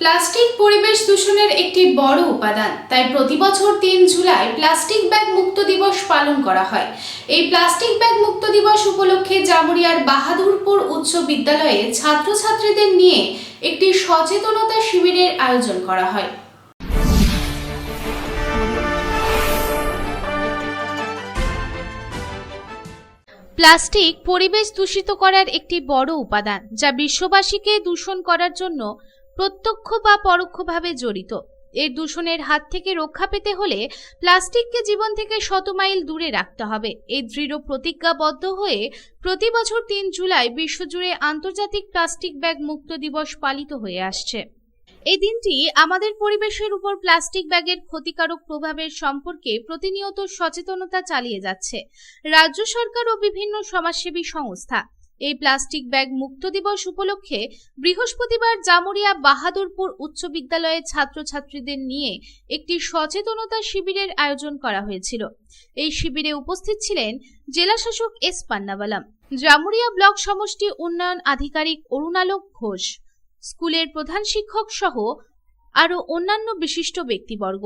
Plastic পরিবেশ দূষণের একটি বড় উপাদান। তাই প্রতি বছর তিন জুলাই প্লাস্টিক ব্যাগ মুক্ত দিবস পালন করা হয়। এই প্লাস্টিক ব্যাগ মুক্ত দিবস উপলক্ষে জামুরিয়ার বাহাদুরপুর উচ্চ বিদ্যালয়ে ছাত্রছাত্রীদের নিয়ে একটি সচেতনতা শিবিরের আয়োজন করা হয়। প্লাস্টিক পরিবেশ দূষিত করার একটি বড় উপাদান, যা বিশ্ববাসীকে দূষণ করার জন্য প্রত্যক্ষ বা পরোক্ষভাবে জড়িত। এর দূষণের হাত থেকে রক্ষা পেতে হলে প্লাস্টিককে জীবন থেকে শত মাইল দূরে রাখতে হবে। এই দৃঢ় প্রতিজ্ঞাবদ্ধ হয়ে প্রতি বছর তিন জুলাই বিশ্বজুড়ে আন্তর্জাতিক প্লাস্টিক ব্যাগ মুক্ত দিবস পালিত হয়ে আসছে। এই দিনটি আমাদের পরিবেশের উপর প্লাস্টিক ব্যাগের ক্ষতিকারক প্রভাবের সম্পর্কে প্রতিনিয়ত সচেতনতা চালিয়ে যাচ্ছে। রাজ্য সরকার ও বিভিন্ন সমাজসেবী সংস্থা এই প্লাস্টিক ব্যাগ মুক্ত দিবস উপলক্ষে বৃহস্পতিবার জামুরিয়া বাহাদুরপুর উচ্চ বিদ্যালয়ের ছাত্রছাত্রীদের নিয়ে একটি সচেতনতা শিবিরের আয়োজন করা হয়েছিল। এই শিবিরে উপস্থিত ছিলেন জেলাশাসক এস পান্নাবালাম, জামুরিয়া ব্লক সমষ্টি উন্নয়ন আধিকারিক অরুণালোক ঘোষ, স্কুলের প্রধান শিক্ষক সহ আরও অন্যান্য বিশিষ্ট ব্যক্তিবর্গ।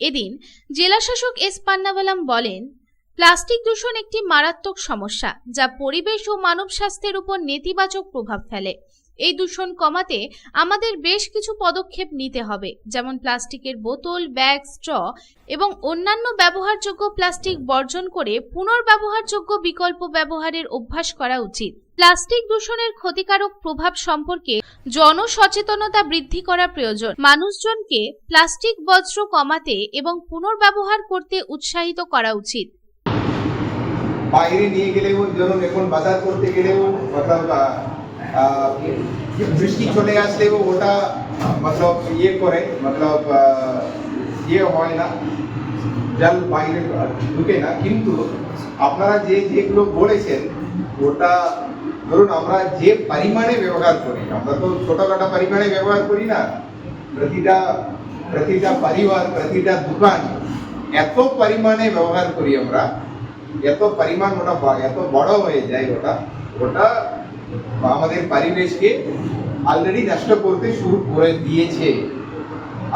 এদিন জেলাশাসক এস পান্নাবালাম বলেন প্লাস্টিক দূষণ একটি মারাত্মক সমস্যা, যা পরিবেশ ও মানব স্বাস্থ্যের উপর নেতিবাচক প্রভাব ফেলে। এই দূষণ কমাতে আমাদের বেশ কিছু পদক্ষেপ নিতে হবে, যেমন প্লাস্টিকের বোতল, ব্যাগ, স্ট্র এবং অন্যান্য ব্যবহারযোগ্য প্লাস্টিক বর্জন করে পুনর্ব্যবহারযোগ্য বিকল্প ব্যবহারের অভ্যাস করা উচিত। প্লাস্টিক দূষণের ক্ষতিকারক প্রভাব সম্পর্কে জনসচেতনতা বৃদ্ধি করা প্রয়োজন। মানুষজনকে প্লাস্টিক বজ্র কমাতে এবং পুনর্ব্যবহার করতে উৎসাহিত করা উচিত। বাইরে নিয়ে গেলেও ধরুন এখন বাজার করতে গেলেও মতলব আহ, আহ, বৃষ্টি চলে আসলেও ওটা মতলব ইয়ে করে মতলব আহ, ইয়ে হয় না জল বাইরে ঢুকে না কিন্তু আপনারা যে যেগুলো বলেছেন ওটা ধরুন আমরা যে পরিমাণে ব্যবহার করি আমরা তো ছোটখাটো পরিমাণে ব্যবহার করি না প্রতিটা প্রতিটা পরিবার প্রতিটা দোকান এত পরিমাণে ব্যবহার করি আমরা এত পরিমাণ ওটা এত বড় হয়ে যায় ওটা ওটা আমাদের পরিবেশকে অলরেডি নষ্ট করতে শুরু করে দিয়েছে।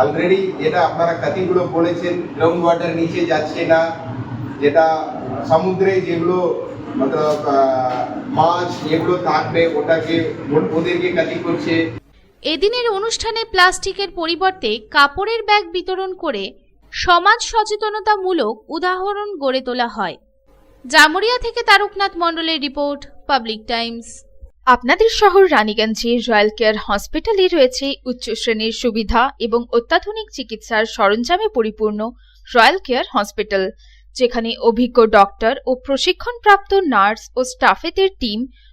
অলরেডি যেটা আপনারা কাতিগুলো বলেছেন গ্রাউন্ড ওয়াটার নিচে যাচ্ছে না, যেটা সমুদ্রে যেগুলো মতলব মাছ এগুলো থাকবে ওটাকে, ওদেরকে কাতি করছে। এদিনের অনুষ্ঠানে প্লাস্টিকের পরিবর্তে কাপড়ের ব্যাগ বিতরণ করে সমাজ সচেতনতামূলক উদাহরণ গড়ে তোলা হয়। জামুরিয়া থেকে তারকনাথ মন্ডলের রিপোর্ট, পাবলিক টাইমস। আপনাদের শহর রানীগঞ্জে রয়্যাল কেয়ার হসপিটালে রয়েছে উচ্চ শ্রেণির সুবিধা এবং অত্যাধুনিক চিকিৎসার সরঞ্জামে পরিপূর্ণ রয়্যাল কেয়ার হসপিটাল, যেখানে অভিজ্ঞ ডক্টর ও প্রশিক্ষণপ্রাপ্ত নার্স ও স্টাফেদের টিম